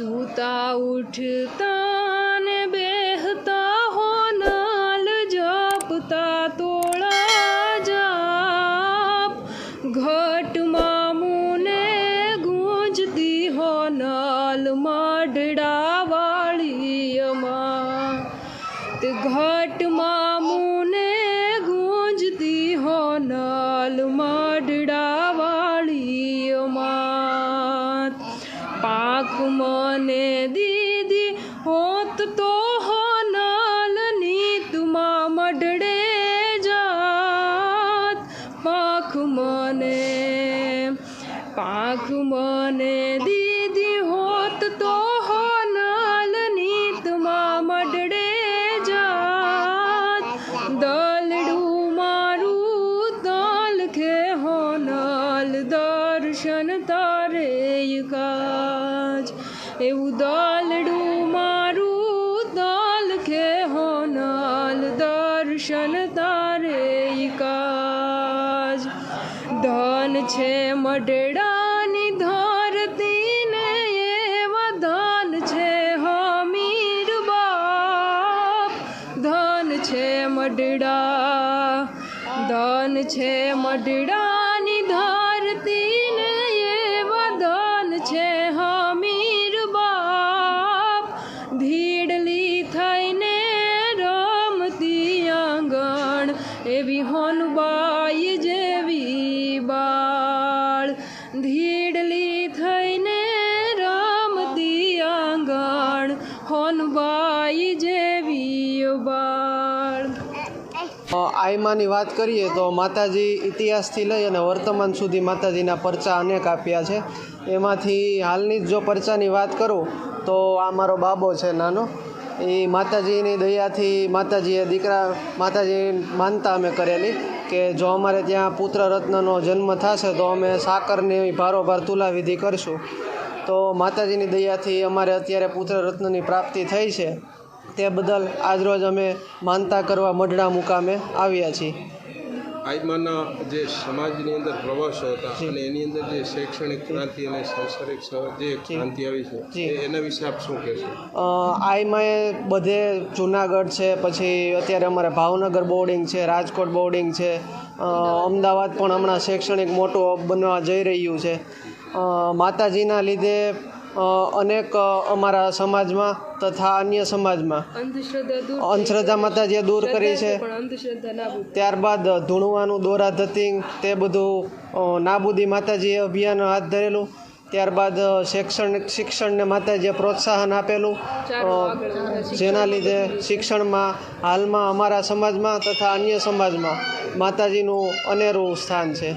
સૂતા ઉઠતા ને બેહતા હોનલ જપતા તોળા જાપ. ઘટમાં મુને ગુંજતી હોનલ મઢડા વાળીમાં તે ઘટમાં મુને ગુંજતી હોનલ મઢડા મને દીદી હોત તો હોનલ નીતમાં મઢડે જાત પાખ મને પાખ મને દીદી હોત તો હોનલ નીતમાં મઢડે જાત દલડું મારું દલ ખે હોનલ દર્શન તારે કાજ એવું દલડું મારું દલ ખે હોનલ દર્શન તારે કાજ. ધન છે મઢડાની ધરતી ને એવા ધન છે હમીર બાપ. ધન છે મઢડા, ધન છે મઢડાની હોનબાઈ જેવી આયમાની વાત કરીએ તો માતાજી ઇતિહાસથી લઈ અને વર્તમાન સુધી માતાજીના પરચા અનેક આપ્યા છે. એમાંથી હાલની જ જો પરચાની વાત કરું, તો આ મારો બાબો છે નાનો. એ માતાજીની દયાથી માતાજીએ દીકરા, માતાજી માનતા અમે કરેલી કે જો અમારે ત્યાં પુત્ર રત્નનો જન્મ થશે તો અમે સાકરની ભારોભાર તુલાવિધિ કરશું. તો માતાજીની દયાથી અમારે અત્યારે પુત્ર રત્નની પ્રાપ્તિ થઈ છે. તે બદલ આજરોજ અમે માનતા કરવા મઢડા મુકામે આવ્યા છીએ. આજમાંના જે સમાજની અંદર પ્રવાસો હતા અને એની અંદર જે શૈક્ષણિક ક્રાંતિ અને સાંસારિક જે ક્રાંતિ આવી છે એના વિશે આપ શું કહેશો? આઈમાં બધે જુનાગઢ છે પછી અત્યારે અમારે ભાવનગર બોર્ડિંગ છે રાજકોટ બોર્ડિંગ છે અમદાવાદ પણ હમણાં શૈક્ષણિક મોટું બનવા જઈ રહ્યું છે. માતાજીના લીધે અનેક અમારા સમાજમાં તથા અન્ય સમાજમાં. અંધશ્રદ્ધા દૂર અંધશ્રદ્ધા માતાજીએ દૂર કરી છે ત્યારબાદ ધૂણવાનું દોરા ધતિંગ તે બધું નાબૂદી માતાજીએ અભિયાન હાથ ધરેલું. ત્યારબાદ શૈક્ષણિક શિક્ષણને માતાજીએ પ્રોત્સાહન આપેલું. જેના લીધે શિક્ષણમાં હાલમાં અમારા સમાજમાં તથા અન્ય સમાજમાં માતાજીનું અનેરું સ્થાન છે.